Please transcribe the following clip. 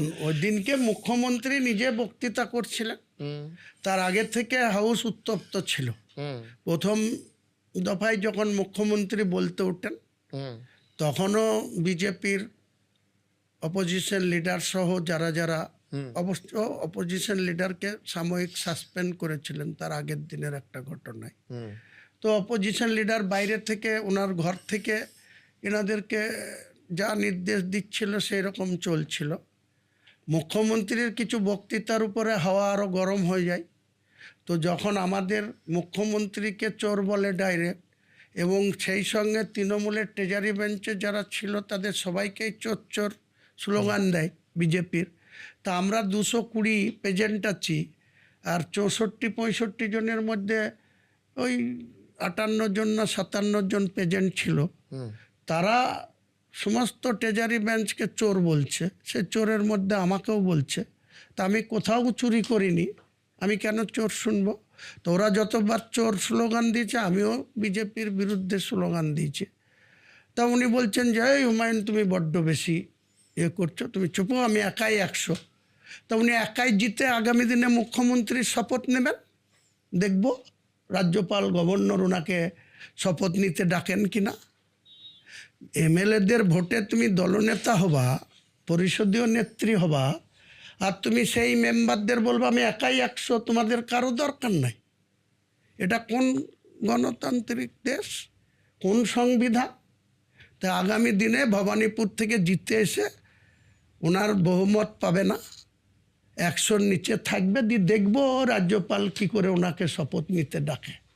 দেখুন ওই দিনকে মুখ্যমন্ত্রী নিজে বক্তৃতা করছিলেন। তার আগে থেকে হাউস উত্তপ্ত ছিল। প্রথম দফায় যখন মুখ্যমন্ত্রী বলতে ওঠেন হুম। তখনও বিজেপির অপোজিশন লিডার সহ যারা যারা। অবশ্য অপোজিশন লিডারকে সাময়িক সাসপেন্ড করেছিলেন তার আগের দিনের একটা ঘটনায়। তো অপোজিশন লিডার বাইরে থেকে ওনার ঘর থেকে এনাদেরকে যা নির্দেশ দিচ্ছিল সেই রকম চলছিল। মুখ্যমন্ত্রীর কিছু বক্তৃতার উপরে হাওয়া আরও গরম হয়ে যায়। তো যখন আমাদের মুখ্যমন্ত্রীকে চোর বলে ডাইরেক্ট এবং সেই সঙ্গে তৃণমূলের ট্রেজারি বেঞ্চে যারা ছিল তাদের সবাইকেই চোর চোর স্লোগান দেয় বিজেপির। তা আমরা দুশো কুড়ি পেজেন্ট আছি আর চৌষট্টি পঁয়ষট্টি জনের মধ্যে ওই আটান্ন জন না সাতান্ন জন পেজেন্ট ছিল। তারা সমস্ত ট্রেজারি বেঞ্চকে চোর বলছে, সে চোরের মধ্যে আমাকেও বলছে, তা আমি কোথাও চুরি করিনি, আমি কেন চোর শুনব? তো ওরা যতবার চোর স্লোগান দিয়েছে, আমিও বিজেপির বিরুদ্ধে স্লোগান দিয়েছি। তা উনি বলছেন যে, এই হুমায়ুন, তুমি বড্ড বেশি ইয়ে করছ, তুমি চুপো আমি একাই একশো। তা উনি একাই জিতে আগামী দিনে মুখ্যমন্ত্রীর শপথ নেবেন? দেখব, রাজ্যপাল, গভর্নর ওনাকে শপথ নিতে ডাকেন কিনা? এমএলএদের ভোটে তুমি দলনেতা হবা, পরিষদীয় নেত্রী হবা, আর তুমি সেই মেম্বারদের বলবা, আমি একাই একশো, তোমাদের কারও দরকার নাই। এটা কোন গণতান্ত্রিক দেশ? কোন সংবিধান? তা আগামী দিনে ভবানীপুর থেকে জিতে এসে ওনার বহুমত পাবে না। একশোর নিচে থাকবে দিয়ে দেখব রাজ্যপাল কি করে ওনাকে শপথ নিতে ডাকে।